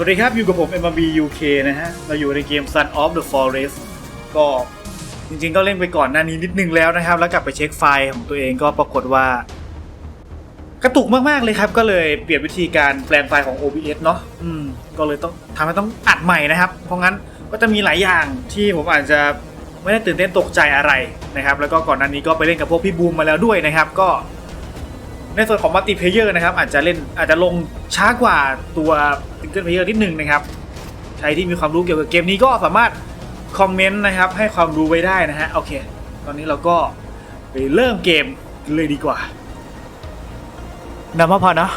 สวัสดีครับ อยู่กับผม MLB UK นะฮะ เราอยู่ในเกม Sun of the Forest ก็จริงๆก็เล่นไปก่อนหน้านี้นิดนึงแล้วนะครับ แล้วกลับไปเช็คไฟล์ของตัวเองก็ปรากฏว่า กระตุกมากๆเลยครับ ก็เลยเปลี่ยนวิธีการแปลงไฟล์ของ OBS เนาะอืม ก็เลยต้องทำให้ต้องอัดใหม่นะครับ เพราะงั้นก็จะมีหลายอย่างที่ผมอาจจะไม่ได้ตื่นเต้นตกใจอะไรนะครับ แล้วก็ก่อนหน้านี้ก็ไปเล่นกับพวกพี่บูมมาแล้วด้วยนะครับ ก็ ในส่วนของมัลติเพเยอร์นะครับอาจจะเล่นอาจจะลงช้ากว่าตัวซิงเกิลเพเยอร์นิดนึงนะครับ ใครที่มีความรู้เกี่ยวกับเกมนี้ก็สามารถคอมเมนต์นะครับให้ความรู้ไว้ได้นะฮะโอเค ตอนนี้เราก็ไปเริ่มเกมกันเลยดีกว่านำมาพอเนาะ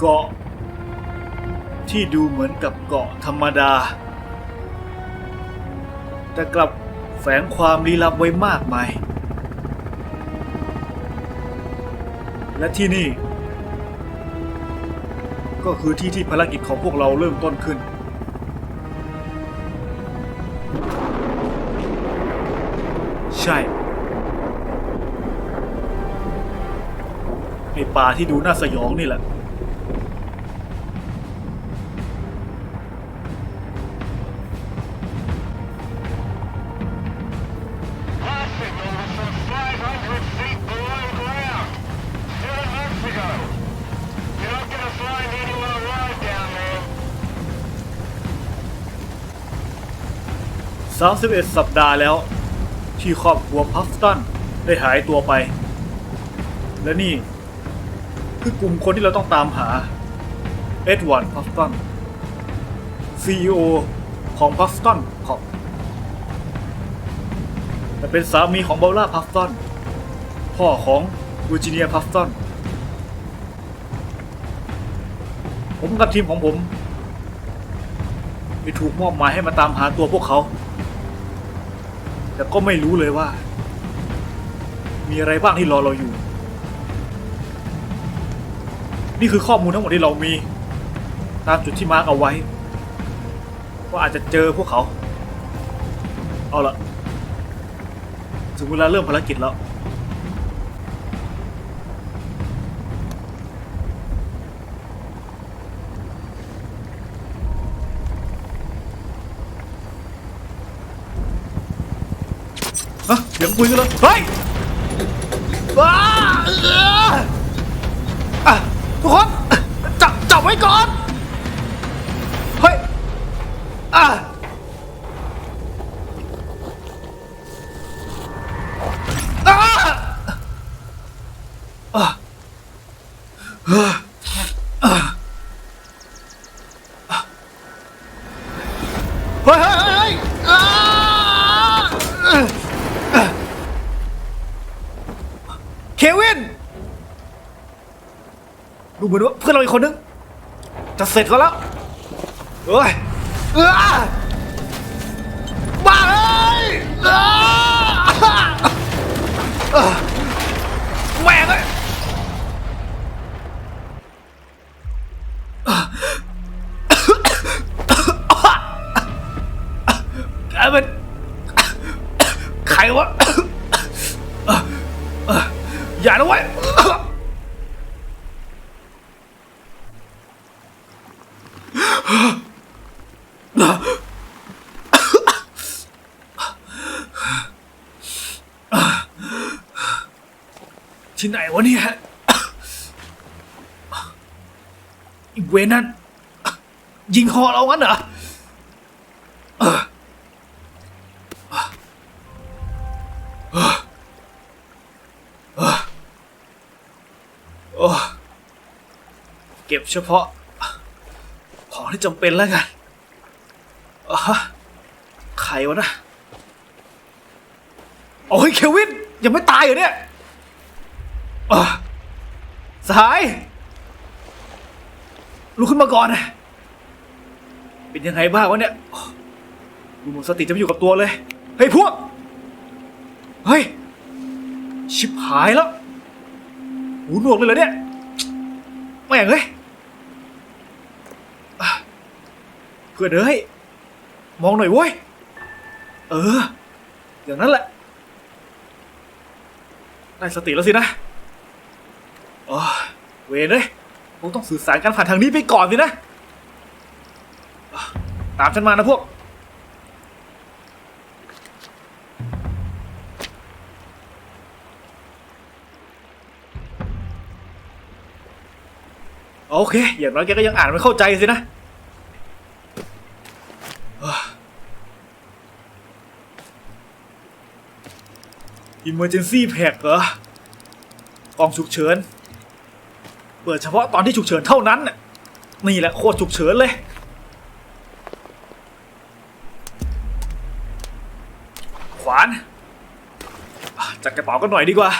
เกาะ ที่ดูเหมือนกับเกาะธรรมดา แต่กลับแฝงความลี้ลับไว้มากมาย และที่นี่ ก็คือที่ที่ภารกิจของพวกเราเริ่มต้นขึ้น ใช่ไอป่าที่ดูน่าสยองนี่แหละ 31 สัปดาห์แล้ว ที่ครอบครัวพัฟตันได้หายตัวไป และนี่ คือกลุ่มคนที่เราต้องตามหา เอ็ดวาร์ดพัฟตัน CEO ของพัฟตันคอและเป็นสามีของเบลล่าพัฟตันพ่อของวอร์จิเนียพัฟตันผมกับทีมของผมได้ถูกมอบหมายให้มาตามหาตัวพวกเขา แต่ก็ไม่รู้เลยว่า มีอะไรบ้างที่รอเราอยู่ นี่คือข้อมูลทั้งหมดที่เรามี ตามจุดที่มาร์กเอาไว้ ว่าอาจจะเจอพวกเขา เอาละถึงเวลาเริ่มภารกิจแล้ว ฮะเดี๋ยวคุยกันเลยเฮ้ยว้าเอออะทุกคนจับจับไว้ก่อน พื่อนเราอีกคนนึง จะเสร็จก็แล้วเอ้ยเออ วนนั่นยิงคอเรางั้นเหรอเก็บเฉพาะ ของที่จำเป็นแล้วกันอใครวะนะโอ้ยเควินยังไม่ตายเหรอเนี่ยสหาย ลุกขึ้นมาก่อนนะเป็นยังไงบ้างวะเนี่ยดูหมดสติจะไม่อยู่กับตัวเลย เฮ้ยพวก เฮ้ย ชิบหายแล้ว หูหนวกเลยเหรอเนี่ย แม่งเอ้ยเพื่อนเอ้ย มองหน่อยเว้ย เออ อย่างนั้นแหละ ได้สติแล้วสินะอ้ยเวรเลย งต้องสื่อสารกันผ่านทางนี้ไปก่อนสินะ ตามฉันมานะพวก โอเค อย่างน้อยแกก็ยังอ่านไม่เข้าใจสินะ Emergency Pack เหรอกล่องฉุกเฉิน เปิดเฉพาะตอนที่ฉุกเฉินเท่านั้นน่ะนี่แหละโคตรฉุกเฉินเลยขวานจัดกระเป๋ากันหน่อยดีกว่า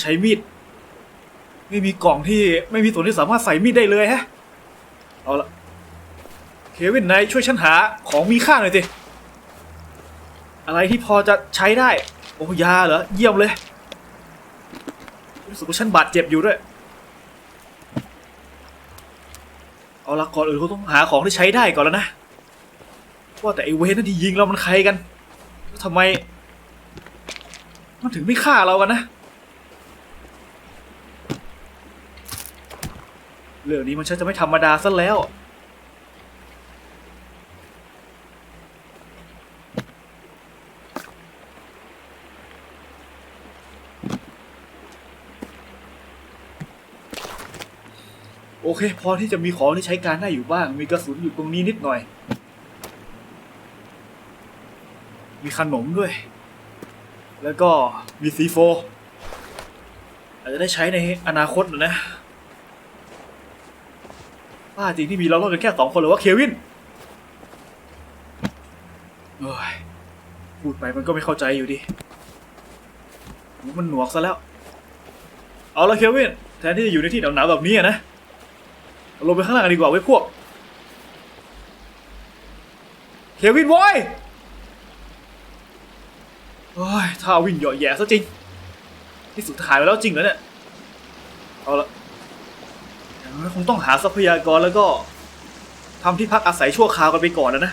ใช้มีด ไม่มีกล่องที่ไม่มีส่วนที่สามารถใส่มีดได้เลยฮะเอาละเควินนายช่วยฉันหาของมีค่าหน่อยสิอะไรที่พอจะใช้ได้ โอ้ยาเหรอ เยี่ยมเลย รู้สึกว่าฉันบาดเจ็บอยู่ด้วย เอาละก่อนอื่นก็ต้องหาของที่ใช้ได้ก่อนแล้วนะ ว่าแต่ไอเวนนั่นที่ยิงเรามันใครกันแล้วทำไม มันถึงไม่ฆ่าเรากันนะ เรื่องนี้มันชักจะไม่ธรรมดาซะแล้ว โอเค พอที่จะมีของที่ใช้การได้อยู่บ้าง มีกระสุนอยู่ตรงนี้นิดหน่อย มีขนมด้วย แล้วก็มีซีโฟอาจจะได้ใช้ในอนาคตนะป้าจริงที่มีเรารอดกันแค่สองคนหรือว่าเควินโอ้ยพูดไปมันก็ไม่เข้าใจอยู่ดีมันหนวกซะแล้ว เอาละเควิน แทนที่จะอยู่ในที่หนาวๆแบบนี้นะ ลงไปข้างล่างกันดีกว่าไว้พวกเควินโว้ยโอ้ยท่าวิ่งเหยาะแย่ซะจริงที่สุดหายไปแล้วจริงเหรอเนี่ย เอาละอย่าคงต้องหาทรัพยากรแล้วก็ทำที่พักอาศัยชั่วคราวกันไปก่อนนะนะ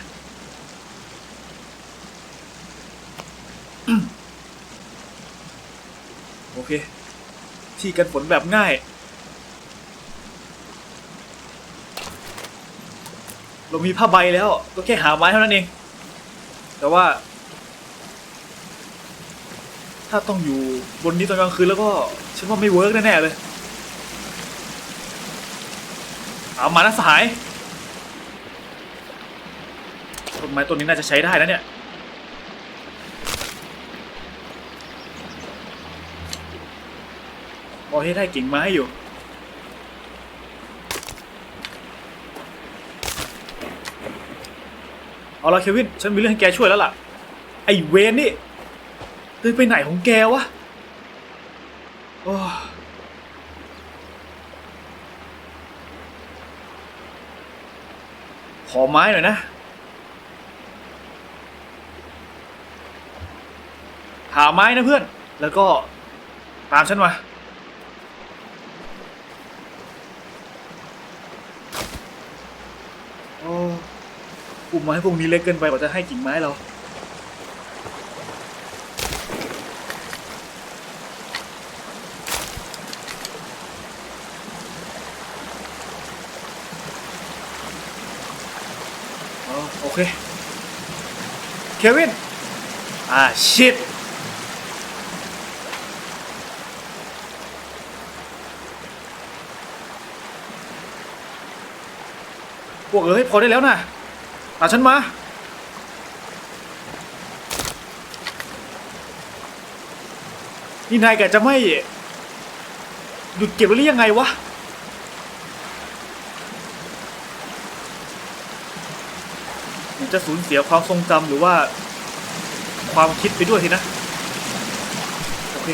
โอเค ที่กันฝนแบบง่าย เรามีผ้าใบแล้ว ก็แค่หาไม้เท่านั้นเอง แต่ว่า ถ้าต้องอยู่บนนี้ตอนกลางคืนแล้วก็ฉันว่าไม่เวิร์กแน่ๆเลยเอามานะสหายต้นไม้ต้นนี้น่าจะใช้ได้นะเนี่ยพอให้ได้กิ่งไม้อยู่ เอาละเควิน ฉันมีเรื่องให้แกช่วยแล้วล่ะ ไอเวนนี่เดินไปไหนของแกวะโอ้ขอไม้หน่อยนะ หาไม้นะเพื่อน แล้วก็ตามฉันมา ปุ่มไม้พวกนี้เล็กเกินไปกว่าจะให้กิ่งไม้เราโอเค เควิน อ่า ชิตพวกเอ้ยพอได้แล้วนะ ตาฉันมา นี่นายแกจะไม่ หยุดเก็บไว้หรือยังไงวะ จะสูญเสียความทรงจำหรือว่า ความคิดไปด้วยทีนะ โอเค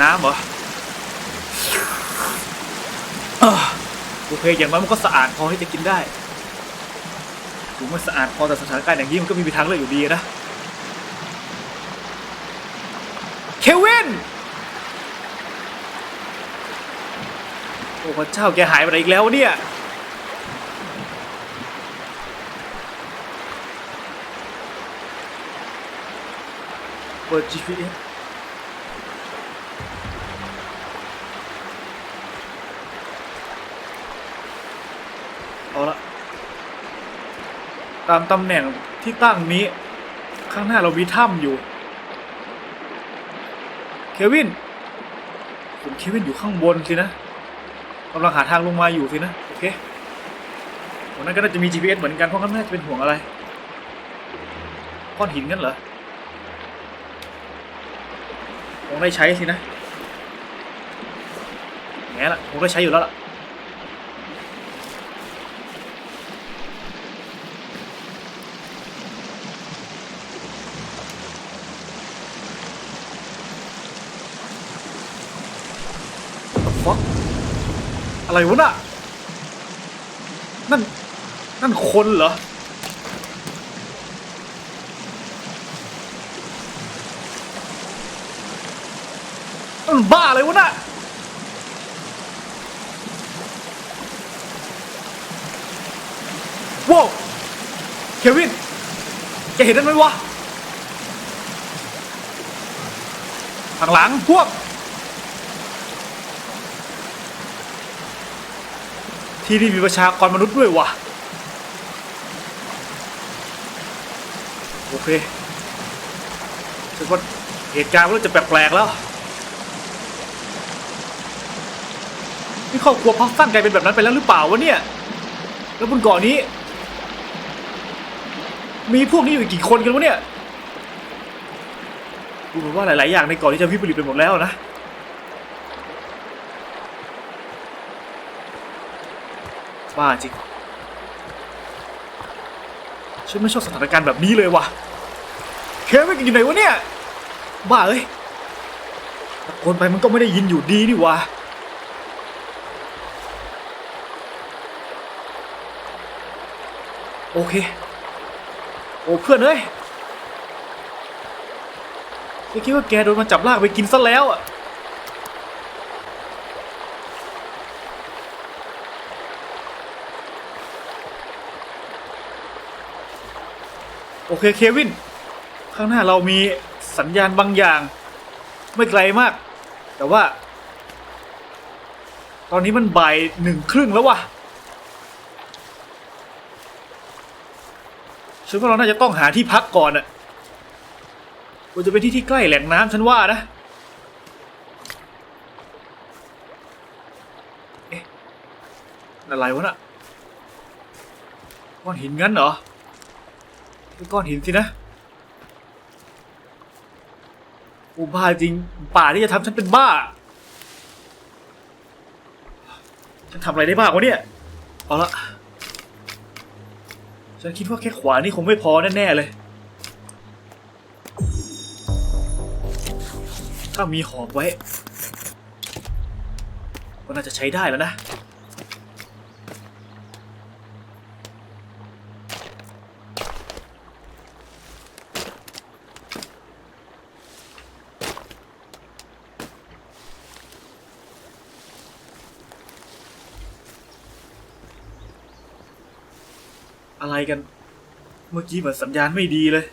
น้ำเหรออโอเค อย่างน้อยมันก็สะอาดพอที่จะกินได้ ถึงมันสะอาดพอแต่สถานการณ์อย่างนี้มันก็ไม่มีทางเลือกอยู่ดีนะ เควิน โอ้พระเจ้าแกหายไปไหนอีกแล้วเนี่ย เปิด GPS ตามตำแหน่งที่ตั้งนี้ ข้างหน้าเรามีถ้ำอยู่ เควินคุณเควินอยู่ข้างบนสินะกำลังหาทางลงมาอยู่สินะ โอเควันนั้นก็น่าจะมี GPS เหมือนกันเพราะงั้นน่าจะเป็นห่วงอะไรก้อนหินงั้นเหรอคงได้ใช้สินะแง่ละคงได้ใช้อยู่แล้วล่ะ อะไรวะน่ะ นั่น นั่นคนเหรอนั่นบ้าอะไรวะน่ะว้าวเควิน แกเห็นนั่นไหมวะ ข้างหลังพวก ที่นี่มีประชากรมนุษย์ด้วยวะโอเคฉันว่าเหตุการณ์มันจะแปลกๆแล้วนี่ครอบครัวพัฟสั้นกลายเป็นแบบนั้นไปแล้วหรือเปล่าวะเนี่ย แล้วบนเกาะนี้ มีพวกนี้อยู่กกี่คนกันวะเนี่ยดูเหมือนว่าหลาย ๆ อย่างในเกาะนี้จะวิปริตไปหมดแล้วนะ บ้าจริง ฉันไม่ชอบสถานการณ์แบบนี้เลยว่ะ เควินอยู่ไหนวะเนี่ย บ้าเอ้ยตะโกนไปมันก็ไม่ได้ยินอยู่ดีนี่วะโอเค โอ้เพื่อนเอ้ยฉันคิดว่าแกโดนมันจับลากไปกินซะแล้วอะ โอเคเควิน ข้างหน้าเรามีสัญญาณบางอย่าง ไม่ไกลมาก แต่ว่า ตอนนี้มันบ่ายหนึ่งครึ่งแล้ววะฉันว่าเราน่าจะต้องหาที่พักก่อนอะควรจะเป็นที่ที่ใกล้แหล่งน้ำฉันว่านะเอ๊ะอะไรวะน่ะก้อนหินงั้นเหรอ เป็นก้อนหินสินะโอ้บ้าจริง ป่าที่จะทำฉันเป็นบ้า ฉันทำอะไรได้บ้างวะเนี่ย เอาละฉันคิดว่าแค่ขวานี่คงไม่พอแน่ๆเลย ถ้ามีหอบไว้ ก็น่าจะใช้ได้แล้วนะ อะไรกัน เมื่อกี้เหมือนสัญญาณไม่ดีเลย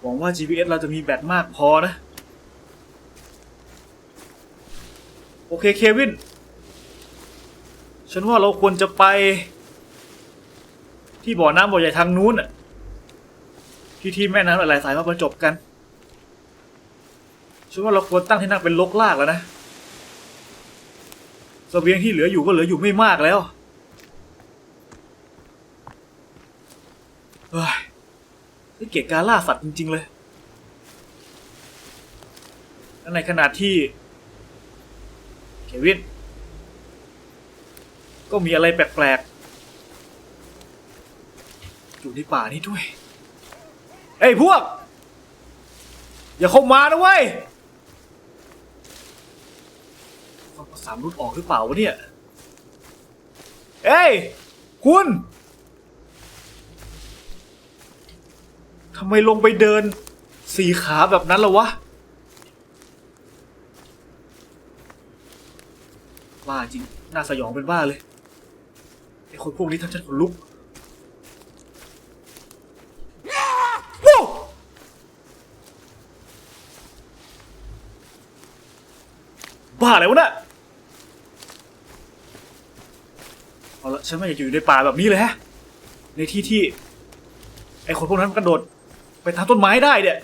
หวังว่า GPS เราจะมีแบตมากพอนะ โอเคเควิน ฉันว่าเราควรจะไป ที่บ่อน้ำบ่อใหญ่ทางนู้นน่ะที่ที่แม่น้ำหลายสายมาบรรจบกัน ฉันว่าเราควรตั้งที่นั่งเป็นลกลากแล้วนะสเสบียงที่เหลืออยู่ก็เหลืออยู่ไม่มากแล้ว เฮ้ยนี่เกลียดการล่าสัตว์จริง ๆ เลยและในขณะที่ เควิน ก็มีอะไรแปลกๆ อยู่ในป่านี้ด้วย เอ้ยพวก อย่าเข้ามานะเว้ยฟังภาษามนุษย์ออกหรือเปล่าวะเนี่ย เอ้ย คุณ ทำไมลงไปเดิน สีขาแบบนั้นล่ะวะบ้าจริง น่าสยองเป็นบ้าเลย ไอคนพวกนี้ทำฉันขนลุกบ้าอะไรวะนี่ยเอาละฉันไม่อยากอยู่ในป่าแบบนี้เลยฮะ ในที่ที่ ไอคนพวกนั้นกระโดด ไปทางต้นไม้ได้เนี่ย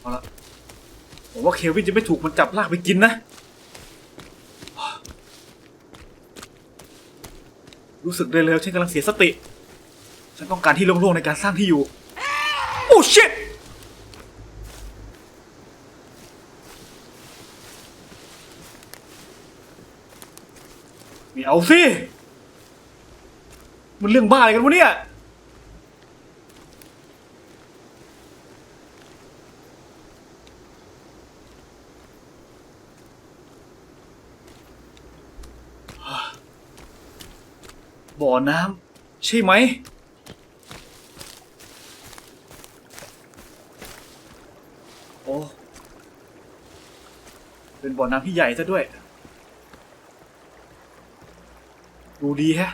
เอาละผมว่าเควินจะไม่ถูกมันจับลากไปกินนะ รู้สึกได้เลยว่าฉันกำลังเสียสติ ฉันต้องการที่โล่งๆในการสร้างที่อยู่ โอ้ชิตไม่เอาสิ มันเรื่องบ้าอะไรกันวะเนี่ย บ่อน้ำใช่ไหม โอ้ เป็นบ่อน้ำที่ใหญ่ซะด้วย ดูดีแฮะ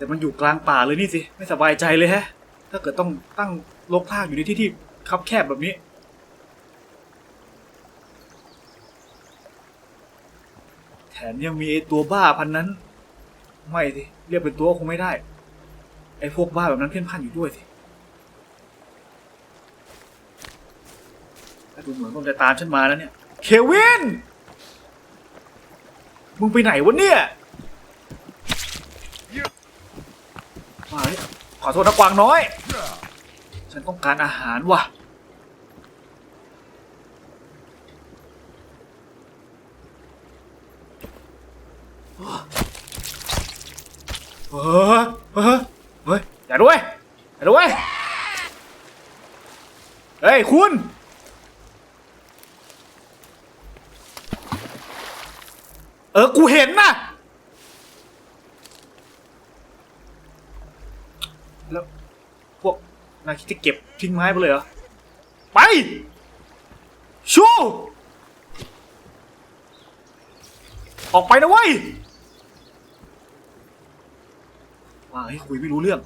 แต่มันอยู่กลางป่าเลยนี่สิ ไม่สบายใจเลยแฮะ ถ้าเกิดต้องตั้งลกลากอยู่ในที่ที่คับแคบแบบนี้ แถมยังมีไอตัวบ้าพันนั้น ไม่สิ เรียกเป็นตัวคงไม่ได้ ไอพวกบ้าแบบนั้นเพ่นพ่านอยู่ด้วยสิดูเหมือนมันจะตามฉันมาแล้วเนี่ย เควิน มึงไปไหนวะเนี่ยมาเลยข อโทษนะกวางน้อย ฉันต้องการอาหารว่ะ เฮ้ยเฮ้ยเฮ้ยอย่าด้วยอย่าด้วยเฮ้ย คุณ เออ กูเห็นนะแล้ว พวก นายคิดจะเก็บทิ้งไม้ไปเลยเหรอ ไป ชูออกไปนะเว้ยว่าให้คุยไม่รู้เรื่อง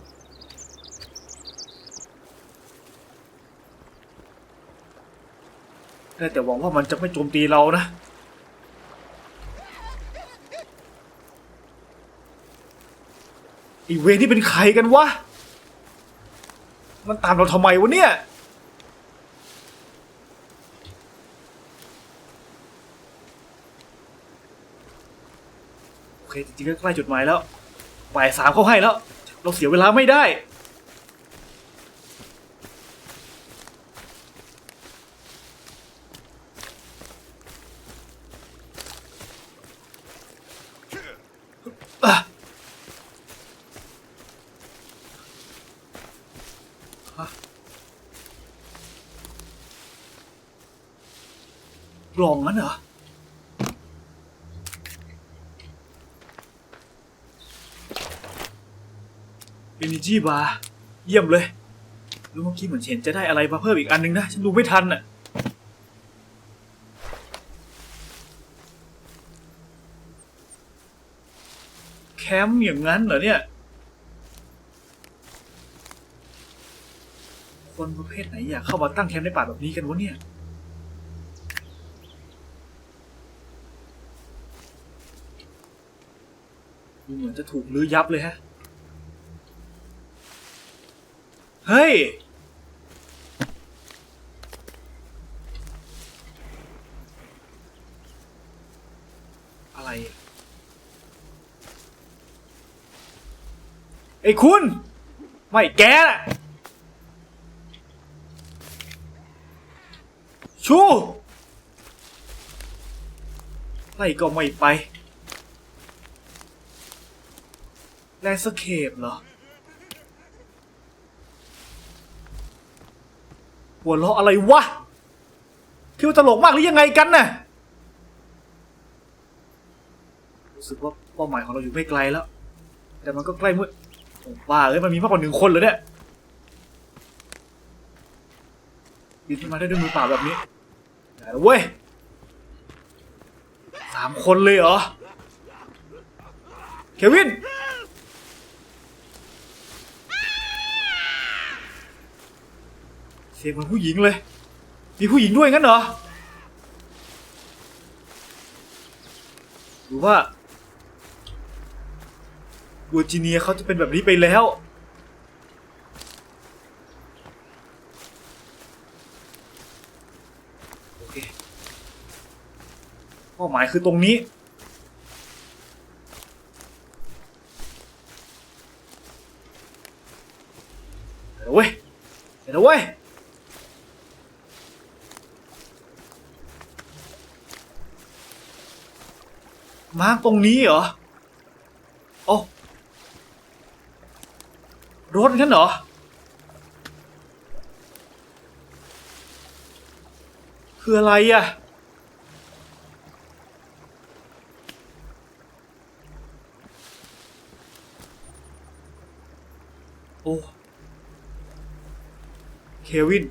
ได้แต่หวังว่ามันจะไม่โจมตีเรานะ อีเวนี่เป็นใครกันวะ มันตามเราทำไมวะเนี่ย โอเคจริงๆก็ใกล้จุดหมายแล้วบ่ายสามเขาให้แล้ว เราเสียเวลาไม่ได้ กล่องนั้นเหรอ Energy Bar เยี่ยมเลย แล้วเมื่อกี้เหมือนเห็นจะได้อะไรมาเพิ่มอีกอันนึงนะ ฉันดูไม่ทันอะแคมป์อย่างนั้นเหรอเนี่ย คนประเภทไหนอยากเข้ามาตั้งแคมป์ในป่าแบบนี้กันวะเนี่ย ดูเหมือน จะถูกลื้อยับเลยฮะ เฮ้ย อะไร ไอ้คุณ ไม่แกน่ะ ชู ไล่ก็ไม่ไป แลนสเคปเหรอ หัวเราะอะไรวะ คิดว่าตลกมากหรือยังไงกันน่ะ รู้สึกว่าเป้าหมายของเราอยู่ไม่ไกลแล้ว แต่มันก็ใกล้มืดโอ้บ้าเลยมันมีมากกว่าหนึ่งคนเลยเนี่ย บินขึ้นมาได้ด้วยมือเปล่าแบบนี้แต่เว้ยสามคนเลยเหรอ เควิน สีสียงเหมือนผู้หญิงเลย มีผู้หญิงด้วยงั้นเหรอ หรือว่าบัวจีเนียเขาจะเป็นแบบนี้ไปแล้ว โอเคเป้าหมายคือตรงนี้ เดี๋ยวเว้ย เดี๋ยวเว้ย มาร์ก ตรงนี้เหรอโอ้รถงั้นเหรอ คืออะไรอะ โอ้ เควิน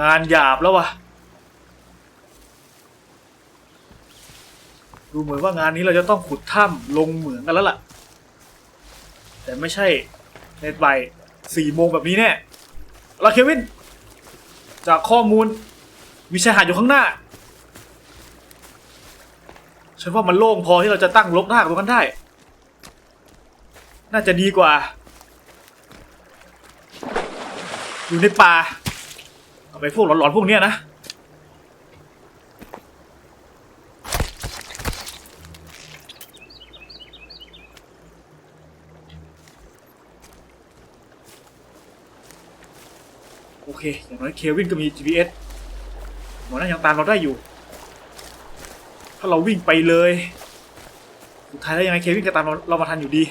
งานหยาบแล้ววะ ดูเหมือนว่างานนี้เราจะต้องขุดถ้ำลงเหมืองกันแล้วล่ะ แต่ไม่ใช่ในบ่ายสี่โมงแบบนี้แน่ล้วเควิน จากข้อมูลวิชายหาดอยู่ข้างหน้า ฉันว่ามันโล่งพอที่เราจะตั้งลกรากตรงนั้นได้ น่าจะดีกว่า อยู่ในป่าเอาไปพวกหลอนๆพวกเนี้ยนะ โอเค อย่างน้อยเควินก็มี GPS หมอนั่นยังตามเราได้อยู่ ถ้าเราวิ่งไปเลย สุดท้ายแล้วยังไงเควินก็ตามเราเรามาทันอยู่ดี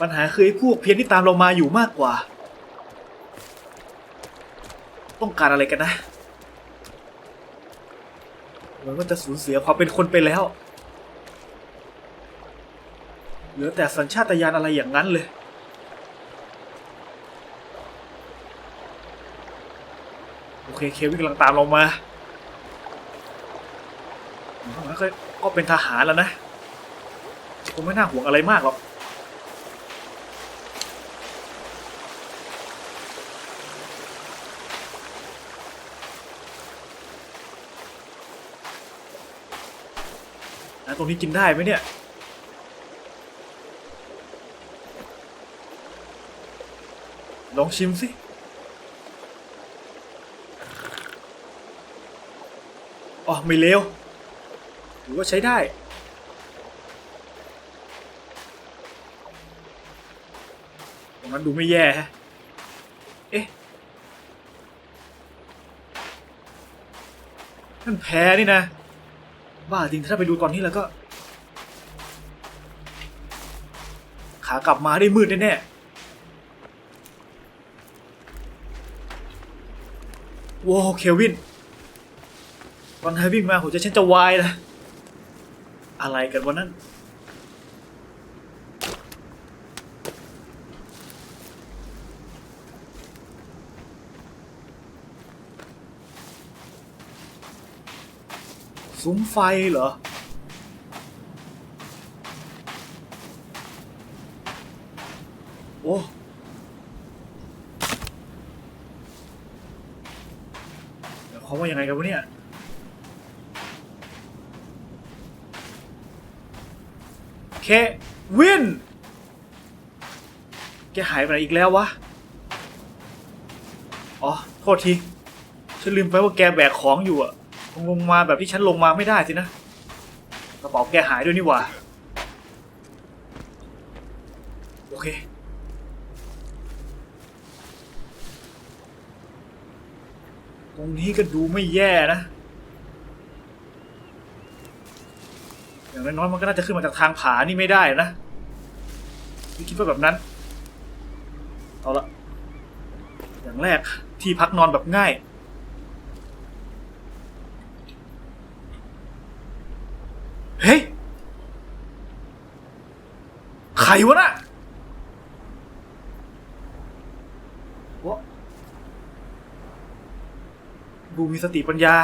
ปัญหาคือไอ้พวกเพี้ยนที่ตามเรามาอยู่มากกว่า ต้องการอะไรกันนะ มือนว่าจะสูญเสียความเป็นคนไปแล้ว เหลือแต่สัญชาตญาณอะไรอย่างนั้นเลยโอเคเควินกำลังตามเรามางั้นก็ก็เป็นทหารแล้วนะคงไม่น่าห่วงอะไรมากหรอก ตรงนี้กินได้ไหมเนี่ย ลองชิมสิ อ๋อ ไม่เลวหรือว่าใช้ได้ ตรงนั้นดูไม่แย่ฮะ เอ๊ะนั่นแพ้นี่นะ บ้าจริงถ้าไปดูตอนนี้แล้วก็ ขากลับมาได้มืดแน่ๆว้าวเควิน ตอนนายวิ่งมาหัวใจฉันจะวายนะอะไรกันวันนั้น ซุ้มไฟเหรอ โอ้เดี๋ยวเขาว่ายังไงกันวะเนี่ยเควิน แกหายไปไหนอีกแล้ววะ อ๋อ โทษที ฉันลืมไปว่าแกแบกของอยู่อะ ลงมาแบบที่ฉันลงมาไม่ได้สินะกระเป๋าแกหายด้วยนี่หว่า โอเค ตรงนี้ก็ดูไม่แย่นะ อย่างน้อยๆมันก็น่าจะขึ้นมาจากทางผานี่ไม่ได้นะไม่คิดว่าแบบนั้น เอาละ อย่างแรกที่พักนอนแบบง่าย เฮ้ย ใครวะน่ะวะดูมีสติปัญญา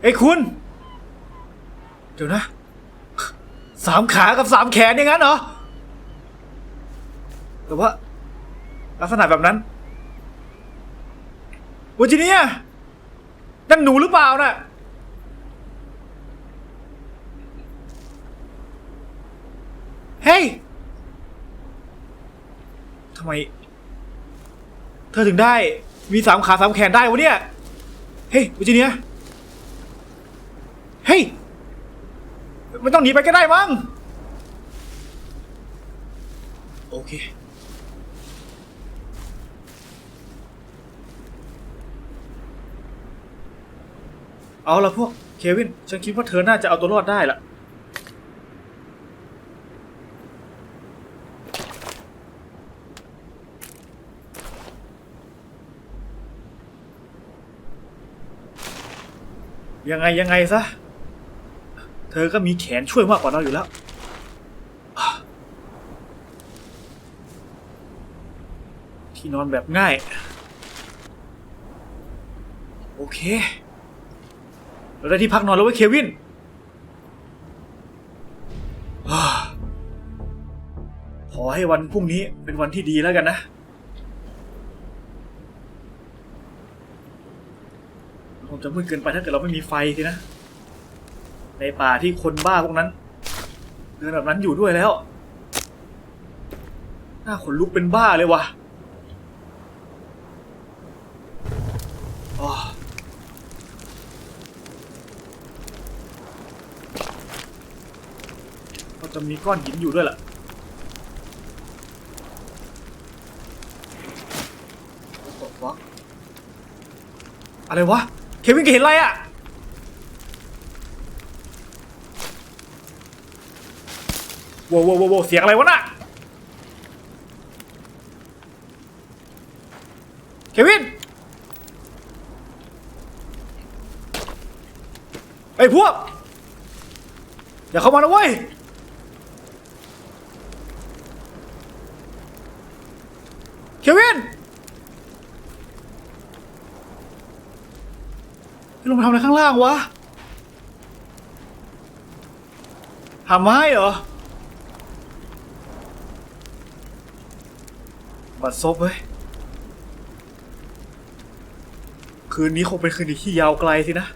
เอ้ยคุณ เดี๋ยวนะ สามขากับสามแขนอย่างนั้นเหรอ แต่ว่า ลักษณะแบบนั้นวจิเนีย นั่นหนูหรือเปล่าน่ะ เฮ้ยทำไม เธอถึงได้ มีสามขาสามแขนได้วะเนี่ย เฮ้ยวิจิเนียเฮ้ยไม่ต้องหนีไปก็ได้มั้ง โอเค เอาละพวกเควิน ฉันคิดว่าเธอน่าจะเอาตัวรอดได้ละยังไงยังไงซะ เธอก็มีแขนช่วยมากกว่าเราอยู่แล้ว ที่นอนแบบง่าย โอเค เราได้ที่พักนอนแล้วเว้ยเควินขอให้วันพรุ่งนี้เป็นวันที่ดีแล้วกันนะ คงจะมืดเกินไปถ้าเกิดเราไม่มีไฟสินะ ในป่าที่คนบ้าพวกนั้นเดินแบบนั้นอยู่ด้วยแล้ว หน้าขนลุกเป็นบ้าเลยวะอ๋อก็ จะมีก้อนหินอยู่ด้วยล่ะ What the fuck? อะไรวะ เควินแกเห็นอะไรอะโว้วโว้วโว้วโว้วเสียงอะไรวะน่ะ เควิน ไอ้ยพวก อย่าเข้ามานะเว้ย เควิน ลงมทำอะไรข้างล่างวะหาไม้เหรอบัดซบเว้ย คืนนี้คงเป็นคืนที่ยาวไกลสินะ